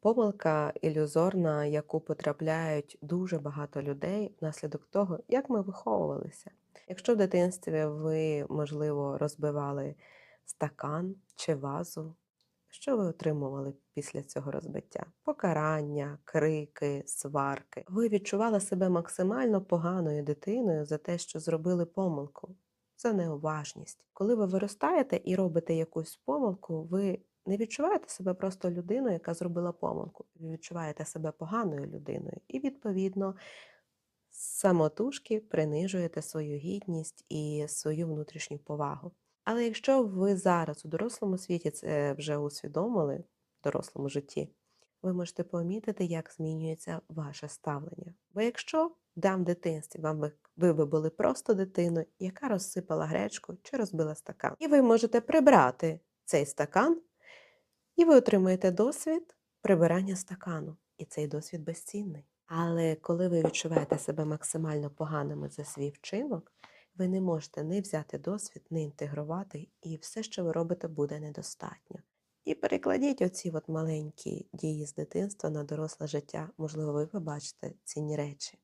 Помилка ілюзорна, яку потрапляють дуже багато людей внаслідок того, як ми виховувалися. Якщо в дитинстві ви, можливо, розбивали стакан чи вазу, що ви отримували після цього розбиття? Покарання, крики, сварки. Ви відчували себе максимально поганою дитиною за те, що зробили помилку. Це неуважність. Коли ви виростаєте і робите якусь помилку, ви не відчуваєте себе просто людиною, яка зробила помилку. Ви відчуваєте себе поганою людиною. І, відповідно, самотужки принижуєте свою гідність і свою внутрішню повагу. Але якщо ви зараз у дорослому світі це вже усвідомили, в дорослому житті, ви можете помітити, як змінюється ваше ставлення. Бо якщо дам дитинстві вам ви, ви би були просто дитиною, яка розсипала гречку чи розбила стакан, і ви можете прибрати цей стакан, і ви отримуєте досвід прибирання стакану. І цей досвід безцінний. Але коли ви відчуваєте себе максимально поганими за свій вчинок, ви не можете не взяти досвід, не інтегрувати, і все, що ви робите, буде недостатньо. І перекладіть оці от маленькі дії з дитинства на доросле життя. Можливо, ви побачите цінні речі.